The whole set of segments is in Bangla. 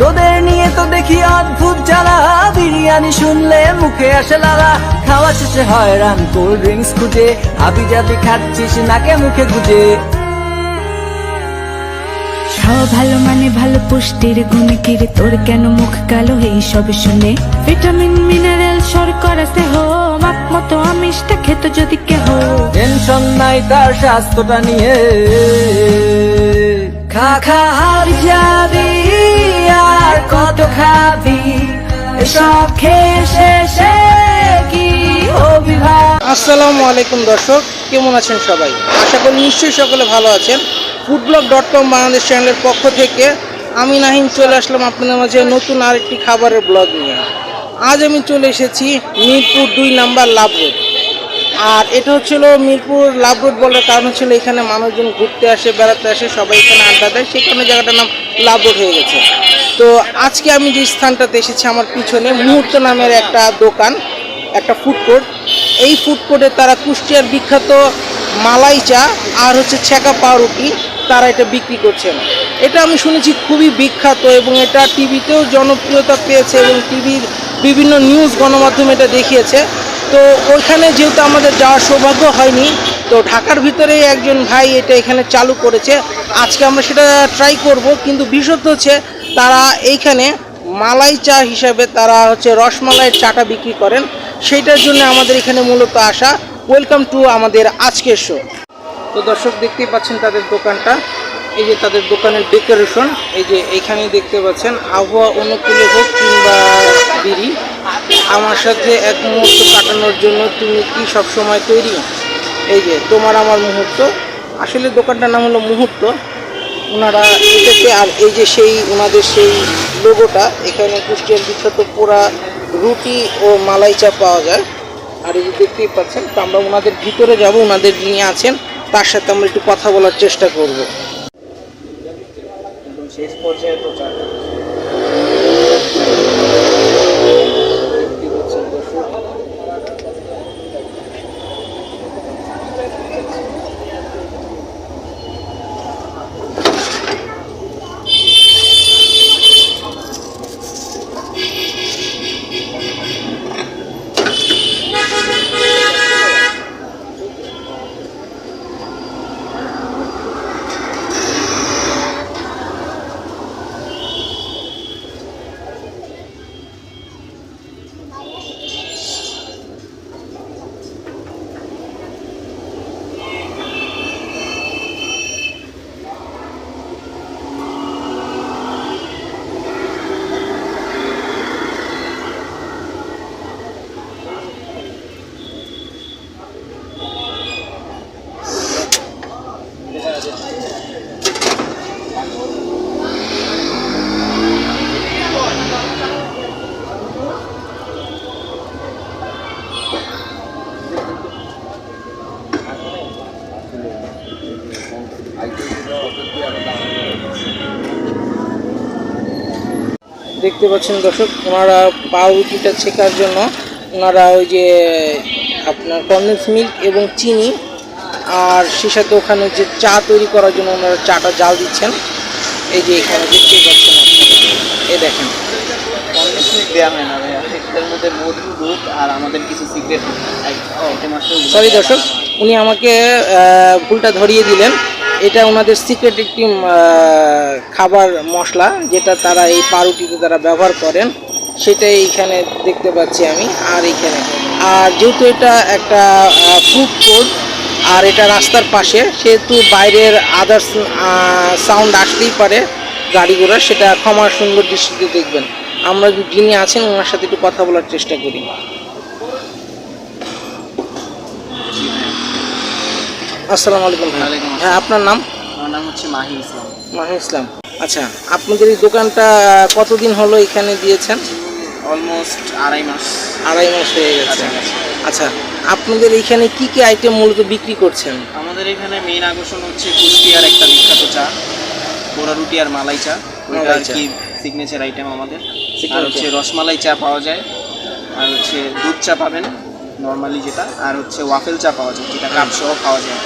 তোদের নিয়ে তো দেখি অদ্ভুত জ্বালা। বিরিয়ানি শুনলে মুখে আসে লালা। খাওয়া শেষে হয় রান কোল্ড ড্রিঙ্কস খুঁজে। হাবি জাবি খাচ্ছিস নাকে মুখে গুজে। খাওয়া ভালো মানে ভালো পুষ্টির গুণে কিরে? তোর কেন মুখ কালো? এই সব শুনে ভিটামিন মিনারেল শর্করা দেহ মাপ মতো আমিষটা খেত যদি কেহ। টেনশন নাই তার স্বাস্থ্যটা নিয়ে। খা খা হার যাবি খাবি খেয়ে শেষে কি আসসালামু আলাইকুম দর্শক, কেমন আছেন সবাই? আশা করি নিশ্চয়ই সকলে ভালো আছেন। ফুডব্লগ ডট কম বাংলাদেশ চ্যানেলের পক্ষ থেকে আমি নাহিম চলে আসলাম আপনাদের মাঝে নতুন আরেকটি খাবারের ব্লগ নিয়ে। আজ আমি চলে এসেছি মিরপুর দুই নাম্বার লাভ রোড আর এটা হচ্ছিল মিরপুর লাভ রোড বলার কারণ হচ্ছিল এখানে মানুষজন ঘুরতে আসে, বেড়াতে আসে, সবাই এখানে আড্ডা দেয়। কারণে জায়গাটার নাম লাভ রোড হয়ে গেছে। তো আজকে আমি যে স্থানটাতে এসেছি আমার পিছনে মুহূর্ত নামের একটা দোকান, একটা ফুড কোর্ট এই ফুড কোর্টে তারা কুষ্টিয়ার বিখ্যাত মালাই চা আর হচ্ছে ছেঁকা পাউরুটি তারা এটা বিক্রি করছেন। এটা আমি শুনেছি খুবই বিখ্যাত এবং এটা টিভিতেও জনপ্রিয়তা পেয়েছে এবং টিভির বিভিন্ন নিউজ গণমাধ্যম এটা দেখিয়েছে। তো ওইখানে যেহেতু আমাদের যাওয়ার সৌভাগ্য হয়নি, তো ঢাকার ভিতরে একজন ভাই এটা এখানে চালু করেছে। আজকে আমরা সেটা ট্রাই করব, কিন্তু বিশেষত হচ্ছে তারা এইখানে মালাই চা হিসাবে তারা হচ্ছে রসমালাইয়ের চাটা বিক্রি করেন। সেইটার জন্য আমাদের এখানে মূলত আসা। ওয়েলকাম টু আমাদের আজকের শো তো দর্শক, দেখতেই পাচ্ছেন তাদের দোকানটা। এই যে তাদের দোকানের ডেকোরেশন এই যে এইখানে দেখতে পাচ্ছেন, আবহাওয়া অনুকূলে হোক কিংবা বিড়ি। আমার সাথে এক মুহূর্ত কাটানোর জন্য তুমি কি সব সময় তৈরি? এই যে, তোমার আমার মুহূর্ত। আসলে দোকানটার নাম হলো মুহূর্ত। ওনারা এটাতে আর এই যে সেই, ওনাদের সেই লোগোটা এখানে কুষ্টিয়ার বিখ্যাত পোড়া রুটি ও মালাই চা পাওয়া যায়। আর এই যে দেখতেই পাচ্ছেন, তো আমরা ওনাদের ভিতরে যাব, ওনাদের যিনি আছেন। তার সাথে আমরা একটু কথা বলার চেষ্টা করব। শেষ পর্যায়ে তো দেখতে পাচ্ছেন দর্শক ওনারা পাউরুটিটা ছেঁকার জন্য ওনারা ওই যে আপনার কন্ডেন্স মিল্ক এবং চিনি আর সে সাথে ওখানে যে চা তৈরি করার জন্য ওনারা চাটা জাল দিচ্ছেন। এই যে এখানে দেখতে পাচ্ছেন আপনারা। এই দেখেন। দেওয়া হয় না ভাইয়া এটার মধ্যে মধু দুধ আর আমাদের কিছু সিক্রেট সরি দর্শক উনি আমাকে ভুলটা ধরিয়ে দিলেন। এটা ওনাদের সিক্রেট একটি খাবার মশলা যেটা তারা এই পাউরুটিতে তারা ব্যবহার করেন। সেটাই এইখানে দেখতে পাচ্ছি আমি, আর এইখানে। আর যেহেতু এটা একটা ফুড কোর্ট আর এটা রাস্তার পাশে, সেহেতু বাইরের আদার্স সাউন্ড আসতেই পারে গাড়ি ঘোড়া সেটা ক্ষমা সুন্দর দৃষ্টিতে দেখবেন। আমরা যিনি আছেন, ওনার সাথে একটু কথা বলার চেষ্টা করি। আসসালামু আলাইকুম হ্যাঁ আপনার নাম? আমার নাম হচ্ছে মাহি ইসলাম। মাহি ইসলাম। আচ্ছা আপনাদের এই দোকানটা কতদিন হলো এখানে দিয়েছেন? অলমোস্ট আড়াই মাস। আড়াই মাস হয়ে গেছে। আচ্ছা আপনাদের এখানে কি কি আইটেম মূলত বিক্রি করছেন? আমাদের এখানে মেইন আকর্ষণ হচ্ছে কুষ্টিয়ার একটা বিখ্যাত চা। পোড়া রুটি আর মালাই চা। ওইটা আর কি সিগনেচার আইটেম আমাদের। আর হচ্ছে রসমালাই চা পাওয়া যায়। আর হচ্ছে দুধ চা পাবেন নর্মালি যেটা। আর হচ্ছে ওয়াফেল চা পাওয়া যায় যেটা কাপ সহ খাওয়া যায়।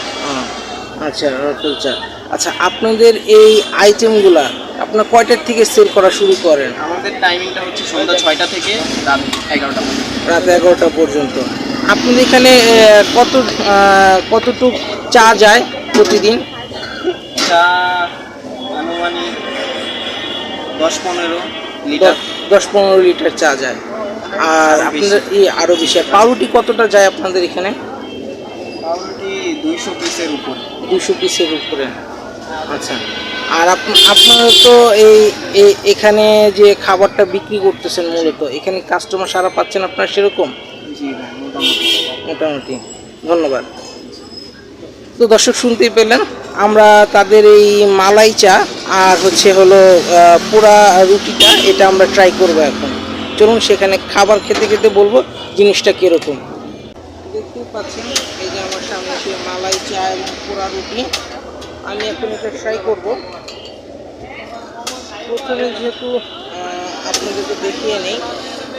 আচ্ছা রকেল চা আচ্ছা আপনাদের এই আইটেমগুলা আপনার কয়টার থেকে সেল করা শুরু করেন? আমাদের টাইমিংটা হচ্ছে সন্ধ্যা ছয়টা থেকে রাত এগারোটা রাত এগারোটা পর্যন্ত। আপনাদের এখানে কত কতটুক চা যায় প্রতিদিন? চা আনুমানিক দশ পনেরো লিটার। দশ- পনেরো লিটার চা যায়। আর আপনাদের এই আরও আর পাউরুটি কতটা যায় আপনাদের এখানে? পাউরুটি দুইশো পিসের উপর। দুশো পিসের উপরে। আচ্ছা। আর আপ- আপনারা তো এই এখানে যে খাবারটা বিক্রি করতেছেন মূলত এখানে কাস্টমার সারা পাচ্ছেন আপনারা সেরকম? মোটামুটি। ধন্যবাদ। তো দর্শক শুনতেই পেলেন আমরা তাদের এই মালাই চা আর হচ্ছে হলো পোড়া রুটিটা এটা আমরা ট্রাই করব এখন। চলুন সেখানে খাবার খেতে খেতে বলব জিনিসটা কীরকম। দেখতেই পাচ্ছেন সামনে আছে মালাই চা এবং পোড়া রুটি, আমি এখন এটা ট্রাই করব। প্রথমে যেহেতু আপনাদেরকে দেখিয়ে নেই,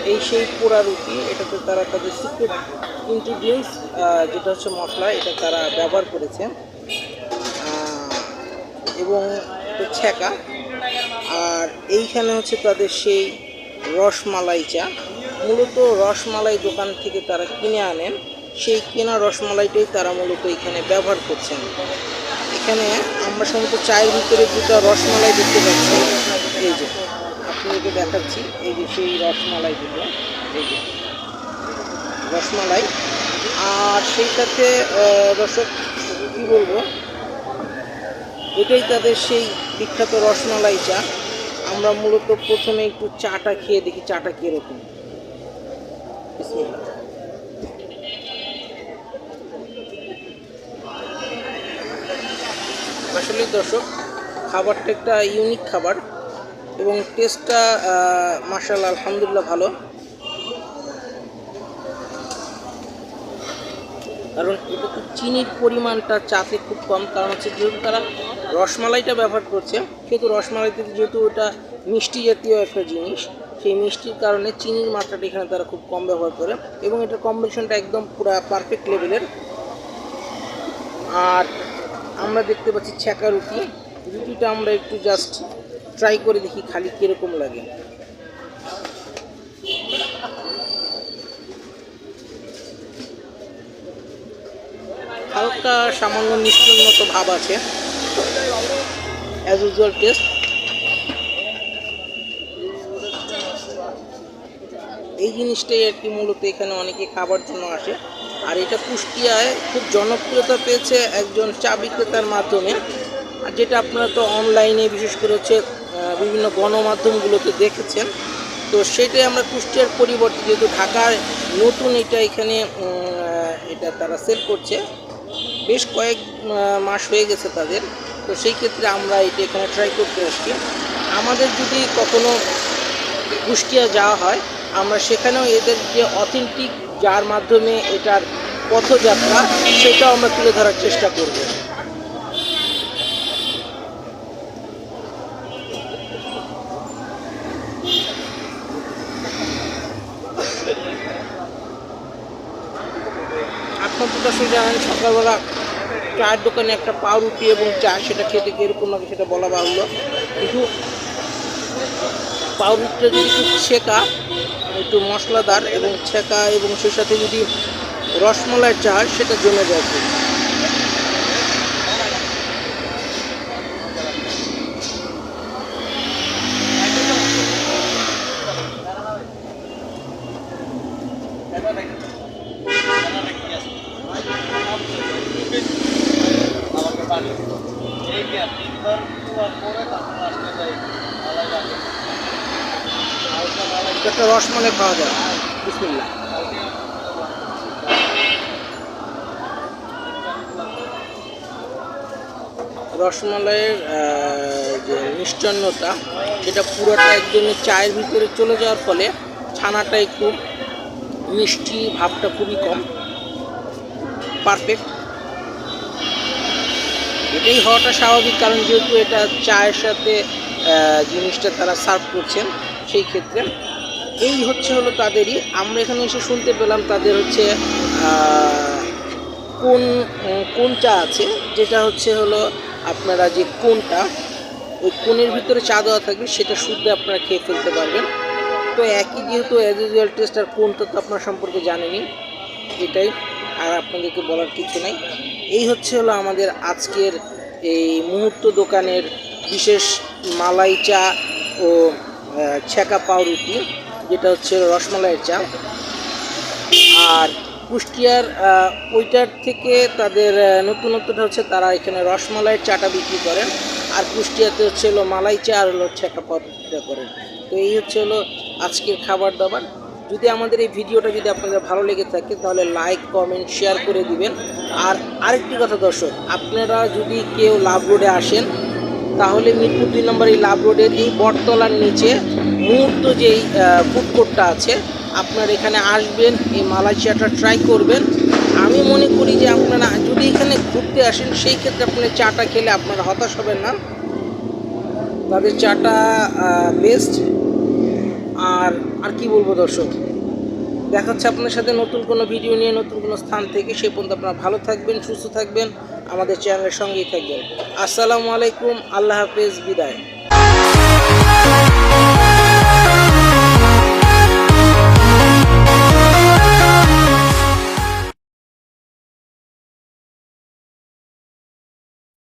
এই সেই পোড়া রুটি, এটাতে তারা তাদের সিক্রেট ইনগ্রিডিয়েন্টস যেটা হচ্ছে মশলা, এটা তারা ব্যবহার করেছে। এবং ছ্যাঁকা। আর এইখানে হচ্ছে তাদের সেই রসমালাই চা। মূলত রসমালাই দোকান থেকে তারা কিনে আনেন। সেই কেনা রসমালাইটাই তারা মূলত এখানে ব্যবহার করছেন। এখানে আমরা সম্ভবত চায়ের ভিতরে দুটো রসমালাই দেখতে পাচ্ছি। এই যে আপনাদেরকে দেখাচ্ছি এই যে সেই রসমালাই দুটো এই যে রসমালাই। আর সেই সাথে আহ, দর্শক কী বলব? এটাই তাদের সেই বিখ্যাত রসমালাই চা আমরা মূলত প্রথমে একটু চাটা খেয়ে দেখি চাটা কীরকম। আসলে দর্শক, খাবারটা একটা ইউনিক খাবার এবং টেস্টটা মার্শাল আলহামদুলিল্লাহ ভালো। কারণ এটা চিনির পরিমাণটা চাতে খুব কম, কারণ হচ্ছে যেহেতু তারা রসমালাইটা ব্যবহার করছে, সেহেতু রসমালাইতে যেহেতু ওটা মিষ্টি জাতীয় একটা জিনিস, সেই মিষ্টির কারণে চিনির মাত্রাটা এখানে তারা খুব কম ব্যবহার করে এবং এটার কম্বিনেশনটা একদম পুরো পারফেক্ট লেভেলের আর আমরা দেখতে পাচ্ছি ছ্যাঁকা রুটি। রুটিটা আমরা একটু জাস্ট ট্রাই করে দেখি খালি কীরকম লাগে। হালকা সামান্য মিষ্টির মতো ভাব আছে। অ্যাজ ইউজুয়াল টেস্ট এই জিনিসটাই আর কি মূলত এখানে অনেকে খাবার জন্য আসে। আর এটা কুষ্টিয়ায় খুব জনপ্রিয়তা পেয়েছে একজন চা বিক্রেতার মাধ্যমে। আর যেটা আপনারা তো অনলাইনে বিশেষ করে হচ্ছে বিভিন্ন গণমাধ্যমগুলোতে দেখেছেন। তো সেটাই আমরা কুষ্টিয়ার পরিবর্তে যেহেতু ঢাকায় নতুন এটা এখানে এটা তারা সেল করছে, বেশ কয়েক মাস হয়ে গেছে তাদের। তো সেই ক্ষেত্রে আমরা এটা এখানে ট্রাই করতে আসছি। আমাদের যদি কখনো কুষ্টিয়া যাওয়া হয়, আমরা সেখানেও এদের যে অথেন্টিক যার মাধ্যমে এটার পথযাত্রা, সেটাও আমরা তুলে ধরার চেষ্টা করব। আপনার জানেন, সকালবেলা চায়ের দোকানে একটা পাউরুটি এবং চা, সেটা খেতে কীরকম লাগে সেটা বলা বাহুল্য। কিন্তু পাউরুটিটা যদি একটু ছেঁকা, একটু মশলাদার এবং ছেঁকা এবং সেই সাথে যদি রসমলাই চা সেটা জমে। একটা রসমালাই পাওয়া যায় বিসমিল্লাহ রসমালাইয়ের যে মিষ্টান্নতা, সেটা পুরোটা একদমই চায়ের ভিতরে চলে যাওয়ার ফলে ছানাটা একটু মিষ্টি ভাবটা খুবই কম। পারফেক্ট এটাই হওয়াটা স্বাভাবিক, কারণ যেহেতু এটা চায়ের সাথে জিনিসটা তারা সার্ভ করছেন, সেই ক্ষেত্রে। এই হচ্ছে হলো তাদেরই, আমরা এখানে এসে শুনতে পেলাম তাদের হচ্ছে কোন কোন চা আছে, যেটা হচ্ছে হলো আপনারা যে কোনটা, ওই কোনের ভিতরে চা দেওয়া থাকবে, সেটা শুদ্ধ আপনারা খেয়ে ফেলতে পারবেন। তো একই যেহেতু অ্যাজ ইউজুয়াল টেস্ট আর কোনটা তো আপনার সম্পর্কে জানেনি, এটাই আর আপনাদেরকে বলার কিছু নাই। এই হচ্ছে হলো আমাদের আজকের এই মুহূর্ত দোকানের বিশেষ মালাই চা ও ছ্যাঁকা পাউরুটি, যেটা হচ্ছে রসমালাইয়ের চা। আর কুষ্টিয়ার ওইটার থেকে তাদের নতুনত্বটা হচ্ছে তারা এখানে রসমালাইয়ের চাটা বিক্রি করেন। আর কুষ্টিয়াতে হচ্ছে হলো মালাই চা আর হলো ছ্যাঁকা পাউরুটিটা করেন। তো এই হচ্ছে হলো আজকের খাবার দাবার। যদি আমাদের এই ভিডিওটা যদি আপনাদের ভালো লেগে থাকে, তাহলে লাইক, কমেন্ট, শেয়ার করে দিবেন। আর আরেকটি কথা দর্শক, আপনারা যদি কেউ লাভ রোডে আসেন, তাহলে মিরপুর দুই নম্বর এই লাভ রোডের এই বটতলার নিচে মুহূর্ত যেই ফুড কোর্টটা আছে আপনার এখানে আসবেন, এই মালাই চাটা ট্রাই করবেন। আমি মনে করি যে আপনারা যদি এখানে ঘুরতে আসেন, সেই ক্ষেত্রে আপনার চাটা খেলে আপনারা হতাশ হবেন না। তাদের চাটা বেস্ট আর আর কি বলব দর্শক? দেখাচ্ছে আপনার সাথে নতুন কোনো ভিডিও নিয়ে, নতুন কোনো স্থান থেকে। সে পর্যন্ত আপনারা ভালো থাকবেন, সুস্থ থাকবেন। আমাদের চ্যানেলের সঙ্গেই থাকবেন। আসসালামু আলাইকুম, আল্লাহ হাফেজ, বিদায়।